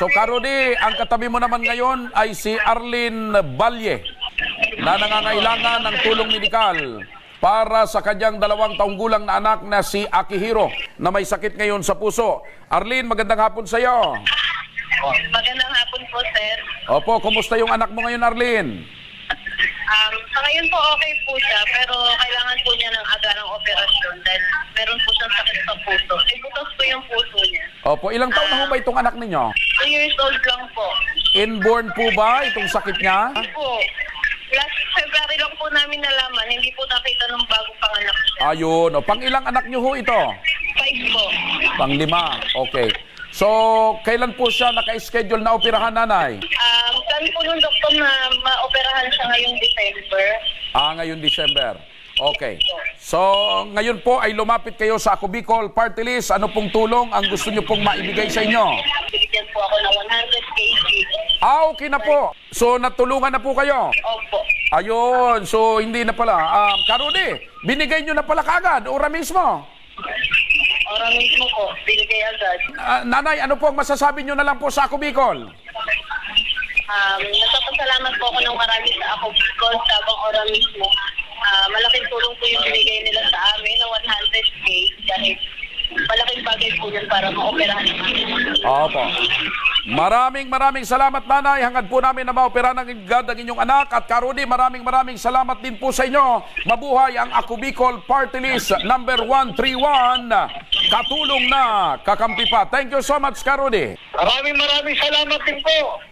So Karudi, ang katabi mo naman ngayon ay si Arlene Balye na nangangailangan ng tulong medikal para sa kanyang dalawang taong gulang na anak na si Akihiro na may sakit ngayon sa puso. Arlene, magandang hapon sa iyo. Magandang hapon po, sir. Opo, kumusta yung anak mo ngayon, Arlene? Um, sa ngayon po, okay po siya, pero kailangan po niya ng agarang operasyon dahil meron po siyang sakit sa puso. Ibutos po yung puso niya. Opo, ilang taon na ho ba itong anak ninyo? 2 years old lang po. Inborn po ba itong sakit niya? Hindi po. Last February lang po namin nalaman, hindi po nakita ng bagong panganak siya. Ayun, o, pang ilang anak niyo ho ito? Five po. Pang lima, okay. So, kailan po siya naka-schedule na operahan, nanay? Um, plan po nung doktor na maoperahan siya ngayong December. Ah, ngayon December. Okay. So, ngayon po ay lumapit kayo sa Ako Bicol Party List. Ano pong tulong ang gusto niyo pong maibigay sa inyo? Bigyan po ako ng 100 kg. Ah, okay na po. So, natulungan na po kayo. Opo. Ayun. So, hindi na pala. Um, Karudi, binigay niyo na pala kagad. Ora mismo. Ora mismo po, binigay agad. Ah, nanay, ano po ang masasabi niyo na lang po sa Ako Bicol? Um, nagpapasalamat po ako ng marami sa ako because sabang oras mismo, ah, malaking tulong po yung binigay nila sa amin ng 100k dahil yun para maoperahan. Opo. Maraming maraming salamat nanay. Hangad po namin na maopera ng God ang inyong anak. At Karudi, maraming maraming salamat din po sa inyo. Mabuhay ang Ako Bicol Party List number 131. Katulong na kakampi pa. Thank you so much, Karudi. Maraming maraming salamat din po.